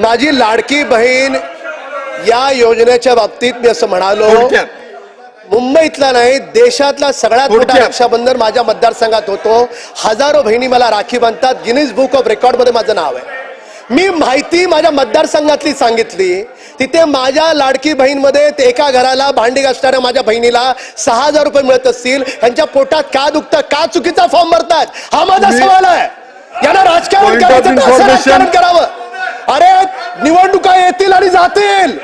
माझी लाडकी बहीण या योजनेच्या बाबतीत मी असं म्हणालो मुंबईतला नाही देशातला सगळ्यात मोठा. रक्षाबंधन माझ्या मतदारसंघात होतो. हजारो बहिणी मला राखी बांधतात. गिनीज बुक ऑफ रेकॉर्डमध्ये माझं नाव आहे. मी माहिती माझ्या मतदारसंघातली सांगितली. तिथे माझ्या लाडकी बहीणमध्ये ते एका घराला भांडी घासणाऱ्या माझ्या बहिणीला सहा हजार रुपये मिळत असतील. त्यांच्या पोटात का दुखतं का चुकीचा फॉर्म भरतात हा माझा सवाल आहे. यांना राजकारण करायचं करावं? निवडणुका येतील आणि जातील.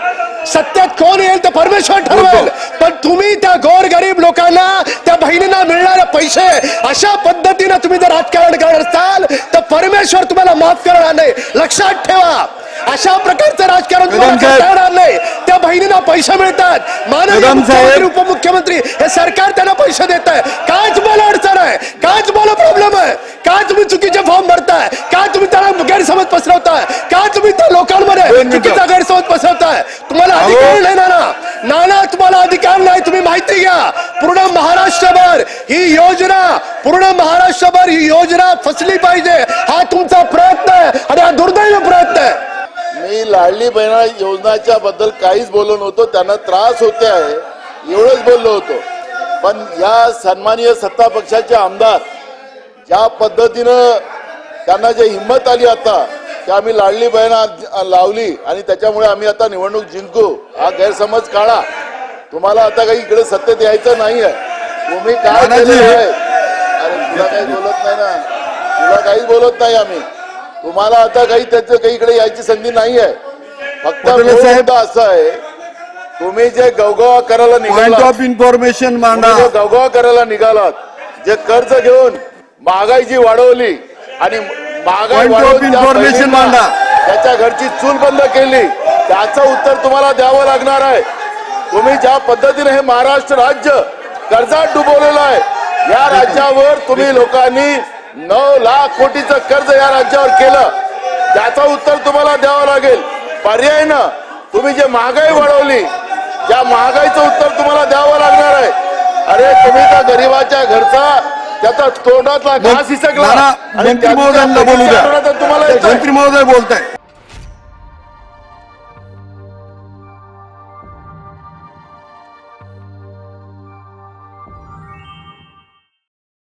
सत्यात कोण येईल ते परमेश्वर ठरवेल. पण तुम्ही त्या गोर गरीब लोकांना त्या बहिणींना मिळणारे पैसे अशा पद्धतीने तुम्ही जर राजकारण करत असाल तर परमेश्वर तुम्हाला माफ करणार नाही. लक्षात ठेवा. अशा प्रकारचं राजकारण येणार नाही. त्या बहिणींना पैसे मिळतात. माननीय. उपमुख्यमंत्री हे सरकार त्यांना पैसे देत आहे. काय तुम्हाला अडचण आहे. काय तुम्हाला प्रॉब्लेम आहे काय तुम्ही चुकीचे फॉर्म भरताय काय तुम्ही त्याला गैरसमज पसरवताय काय तुम्ही त्या लोकांमध्ये. चुकीचा गैरसमज पसरवताय तुम्हाला. अधिकार नाही ना ना नाना तुम्हाला अधिकार नाही. तुम्ही माहिती घ्या. पूर्ण महाराष्ट्रभर ही योजना पूर्ण महाराष्ट्रभर ही योजना फसली पाहिजे. हा तुमचा प्रयत्न आहे आणि हा दुर्दैवी प्रयत्न आहे. मी लाडली बहिणा योजनाच्या बद्दल काहीच बोललो नव्हतो. त्यांना त्रास होते आहे. एवढंच बोललो होतो. पण या सन्माननीय सत्ता पक्षाचे आमदार ज्या पद्धतीनं त्यांना जे हिंमत आली आता की आम्ही लाडली बहीण लावली आणि त्याच्यामुळे आम्ही आता निवडणूक जिंकू. हा गैरसमज काढा. तुम्हाला आता काही इकडे सत्तेत यायचं नाहीये. तुम्ही काय आहे? अरे तुला काही बोलत नाही ना. तुला काहीच बोलत नाही आम्ही. तुम्हाला आता काही त्याचं काही इकडे यायची संधी नाही आहे फक्त. मुद्दा असा आहे तुम्ही जे गवगवा करायला निघाला इन्फॉर्मेशन गवगवा करायला निघालात जे कर्ज घेऊन महागाई जी वाढवली आणि बहिणींना मांडा. त्याच्या घरची चूल बंद केली. त्याचं उत्तर तुम्हाला द्यावं लागणार आहे. तुम्ही ज्या पद्धतीने हे महाराष्ट्र राज्य कर्जात डुबवलेलं आहे या राज्यावर तुम्ही लोकांनी नऊ लाख कोटीचं कर्ज या राज्यावर केलं. त्याचं उत्तर तुम्हाला द्यावं लागेल. पर्याय ना. तुम्ही जे महागाई वाढवली त्या महागाईचं उत्तर तुम्हाला द्यावं लागणार आहे. अरे तुम्ही त्या गरीबाच्या घरचा त्याचा तोंडातला घास हिसकला. मंत्री महोदयांना बोलू द्या. मंत्री महोदय बोलताय.